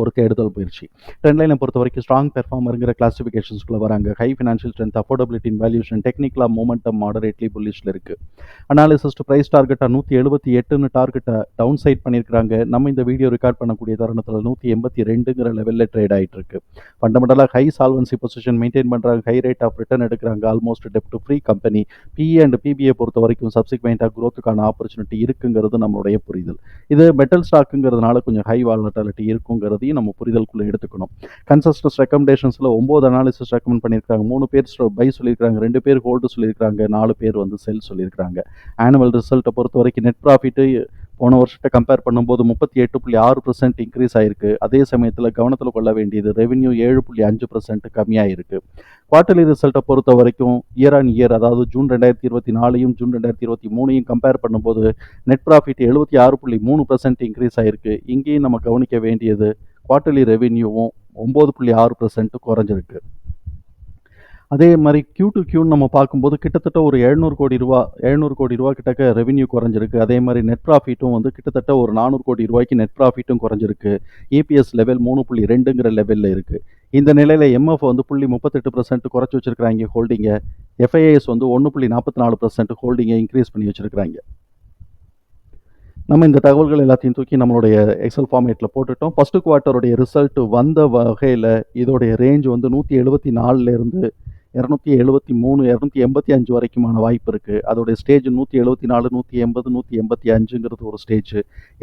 ஒரு தேடுதல் போயிடுச்சு ட்ரெண்ட் லைனை பொறுத்த வரைக்கும் ஸ்ட்ராங் பெர்ஃபார்மருங்கிற கிளாசிஃபிகேஷன்ஸ்குள்ளே வராங்க high financial strength affordability valuation டெக்னிக்கலாக மூமெண்டம் மாடரேட்லி புல்லிஷில் இருக்குது அனாலிசிஸ்ட் ப்ரைஸ் டார்கெட்டாக நூற்றி எழுபத்தி எட்டுன்னு டார்கெட்டை டவுன் சைட் பண்ணியிருக்கிறாங்க. நம்ம இந்த வீடியோ ரெக்கார்ட் பண்ணக்கூடிய தருணத்தில் நூற்றி எண்பத்தி ரெண்டுங்கிற லெவலில் ட்ரேட் ஆகிட்டு இருக்கு ஃபண்டமெண்டலாக ஹை சால்வன்சி பொசிஷன் மெயின்டைன் பண்ணுறாங்க ஹை ரேட் ஆஃப் ரிட்டர்ன் எடுக்கிறாங்க almost dept free company PA and PBA பொறுத்த வரைக்கும் சப்சிக்வெண்ட்டாக குரோத்துக்கான ஆப்பர்ச்சுனிட்டி இருக்குங்கிறது நம்மளுடைய புரிதல். இது மெட்டல் ஸ்டாக்குங்கிறதுனால கொஞ்சம் ஹை வாலட்டாலிட்டி இருக்குங்கிறதையும் நம்ம புரிதலுக்குள்ளே எடுத்துக்கணும். கன்சஸ்டன்ஸ் ரெக்கமெண்டேஷன்ஸில் ஒம்பது அனாலிசிஸ் ரெக்கமெண்ட் பண்ணியிருக்காங்க. மூணு பேர் பை சொல்லியிருக்காங்க. ரெண்டு பேர் ஹோல்டு சொல்லியிருக்காங்க. நாலு பேர் வந்து செல் சொல்லியிருக்காங்க. ஆனுவல் ரிசல்ட்டை பொறுத்த வரைக்கும் நெட் ப்ராஃபிட்டு போன வருஷத்தை கம்பேர் பண்ணும்போது முப்பத்தி எட்டு புள்ளி ஆறு பர்சன்ட் இன்க்ரீஸ் ஆயிருக்கு. அதே சமயத்தில் கவனத்தில் கொள்ள வேண்டியது ரெவென்யூ ஏழு புள்ளி அஞ்சு பர்சன்ட் கம்மியாயிருக்கு. குவார்டர்லி ரிசல்ட்டை பொறுத்த வரைக்கும் இயர் ஆன் இயர் அதாவது ஜூன் ரெண்டாயிரத்தி இருபத்தி நாலையும் ஜூன் ரெண்டாயிரத்தி இருபத்தி மூணையும் கம்பேர் பண்ணும்போது நெட் ப்ராஃபிட் எழுபத்தி ஆறு புள்ளி மூணு பர்சன்ட் இன்க்ரீஸ் ஆயிருக்கு. இங்கேயும் நம்ம கவனிக்க வேண்டியது குவார்ட்டர்லி ரெவென்யூவும் ஒம்பது புள்ளி ஆறு பர்சன்ட் குறைஞ்சிருக்கு. அதே மாதிரி கியூ டு கியூன்னு நம்ம பார்க்கும்போது கிட்டத்தட்ட ஒரு எழுநூறு கோடி ரூபா எழுநூறு கோடி ரூபா கிட்டக்க ரெவென்யூ குறைஞ்சிருக்கு. அதே மாதிரி நெட் ப்ராஃபிட்டும் வந்து கிட்டத்தட்ட ஒரு நானூறு கோடி ரூபாய்க்கு நெட் ப்ராஃபிட்டும் குறைஞ்சிருக்கு. ஏபிஎஸ் லெவல் மூணு புள்ளி ரெண்டுங்கிற லெவலில் இருக்குது இந்த நிலையில் எம்எஃப் வந்து புள்ளி முப்பத்தெட்டு பர்சன்ட் குறைச்சி வச்சிருக்கிறாங்க ஹோல்டிங்கை எஃப்ஐஎஸ் வந்து ஒன்று புள்ளி நாற்பத்தி நாலு பர்சன்ட் ஹோல்டிங்கை இன்க்ரீஸ் பண்ணி வச்சிருக்கிறாங்க. நம்ம இந்த தகவல்கள் எல்லாத்தையும் தூக்கி நம்மளுடைய எக்ஸல் ஃபார்மேட்டில் போட்டுட்டோம். ஃபஸ்ட்டு குவார்ட்டருடைய ரிசல்ட் வந்த வகையில் இதோடைய ரேஞ்ச் வந்து நூற்றி எழுபத்தி நாலுலேருந்து இரநூத்தி எழுபத்தி மூணு இரநூத்தி எண்பத்தி அஞ்சு வரைக்குமான வாய்ப்பு இருக்குது அதோடைய ஸ்டேஜ் நூற்றி எழுபத்தி நாலு நூற்றி எண்பது நூற்றி எண்பத்தி அஞ்சுங்கிறது ஒரு ஸ்டேஜ்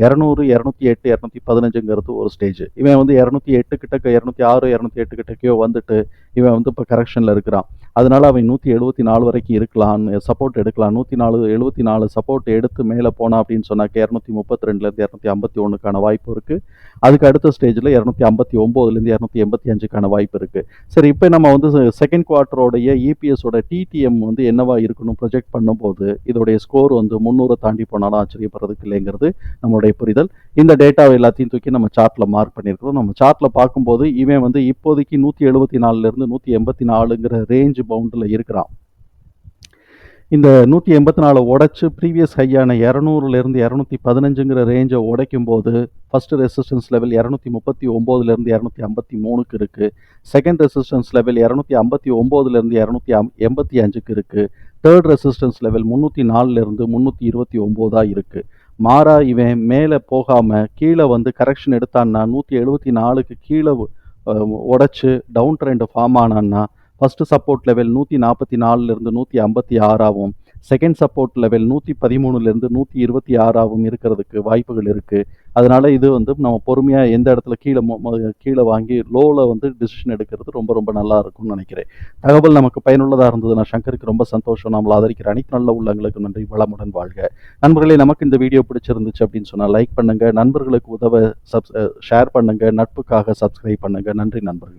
இரநூறு இரநூத்தி எட்டு இரநூத்தி பதினஞ்சுங்கிறது ஒரு ஸ்டேஜ் இவன் வந்து இரநூத்தி எட்டு கிட்டக்க இரநூத்தி ஆறு இரநூத்தி எட்டு கிட்டக்கையோ வந்துட்டு இவன் வந்து இப்போ கரெக்ஷனில் இருக்கிறான். அதனால் அவன் நூற்றி எழுபத்தி நாலு வரைக்கும் இருக்கலாம்னு சப்போர்ட் எடுக்கலாம். நூற்றி நாலு எழுபத்தி நாலு சப்போர்ட் எடுத்து மேலே போனா அப்படின்னு சொன்னாக்க இரநூத்தி முப்பத்தி ரெண்டுலேருந்து இரநூத்தி ஐம்பத்தி ஒன்றுக்கான வாய்ப்பு இருக்குது அதுக்கு அடுத்த ஸ்டேஜில் இரநூத்தி ஐம்பத்தி ஒம்போதுலேருந்து இரநூத்தி எண்பத்தி அஞ்சுக்கான வாய்ப்பு இருக்குது சரி இப்போ நம்ம வந்து செகண்ட் குவார்ட்டரோடைய இபிஎஸோட டிடிஎம் வந்து என்னவா இருக்கணும் ப்ரொஜெக்ட் பண்ணும்போது இதோடைய ஸ்கோர் வந்து முந்நூறை தாண்டி போனாலும் ஆச்சரியப்படுறதுக்கு இல்லைங்கிறது நம்மளுடைய புரிதல். இந்த டேட்டாவை எல்லாத்தையும் தூக்கி நம்ம சார்ட்டில் மார்க் பண்ணியிருக்கிறோம். நம்ம சார்ட்டில் பார்க்கும்போது இவன் வந்து இப்போதைக்கு நூற்றி எழுபத்தி நாலுலேருந்து நூற்றி எண்பத்தி நாலுங்கிற ரேஞ்சு பவுண்டில் இருக்கிறான். இந்த நூற்றி எண்பத்தி நாலு உடைச்சு ப்ரீவியஸ் ஹையான இரநூறுலேருந்து இரநூத்தி பதினஞ்சுங்கிற ரேஞ்சை உடைக்கும் போது ஃபஸ்ட்டு ரெசிஸ்டன்ஸ் லெவல் இரநூத்தி முப்பத்தி ஒம்போதுலேருந்து இரநூத்தி ஐம்பத்தி மூணுக்கு இருக்குது செகண்ட் ரெசிஸ்டன்ஸ் லெவல் இரநூத்தி ஐம்பத்தி ஒம்போதுலேருந்து இரநூத்தி அம் எண்பத்தி அஞ்சுக்கு இருக்குது தேர்ட் ரெசிஸ்டன்ஸ் லெவல் முந்நூற்றி நாலுலேருந்து முந்நூற்றி இருபத்தி ஒம்போதாக இருக்குது மாறா இவன் மேலே போகாமல் கீழே வந்து கரெக்ஷன் எடுத்தான்னா நூற்றி எழுபத்தி நாலுக்கு கீழே உடச்சி டவுன் ட்ரெண்ட் ஃபார்ம் ஆனான்னா ஃபஸ்ட்டு சப்போர்ட் லெவல் நூற்றி நாற்பத்தி நாலுலேருந்து நூற்றி ஐம்பத்தி ஆறாகவும் செகண்ட் சப்போர்ட் லெவல் நூற்றி பதிமூணுலேருந்து நூற்றி இருபத்தி ஆறாகவும் இருக்கிறதுக்கு வாய்ப்புகள் இருக்குது அதனால் இது வந்து நம்ம பொறுமையாக எந்த இடத்துல கீழே கீழே வாங்கி லோவில் வந்து டிசிஷன் எடுக்கிறது ரொம்ப ரொம்ப நல்லா இருக்கும்னு நினைக்கிறேன். தகவல் நமக்கு பயனுள்ளதாக இருந்தது நான் சங்கருக்கு ரொம்ப சந்தோஷம். நம்மளை ஆதரிக்கிற அனைத்து நல்ல உள்ளங்களுக்கு நன்றி. வளமுடன் வாழ்க. நண்பர்களே நமக்கு இந்த வீடியோ பிடிச்சிருந்துச்சு அப்படின்னு சொன்னால் லைக் பண்ணுங்கள் நண்பர்களுக்கு உதவ சப் ஷேர் பண்ணுங்கள் நட்புக்காக சப்ஸ்கிரைப் பண்ணுங்கள் நன்றி நண்பர்களே.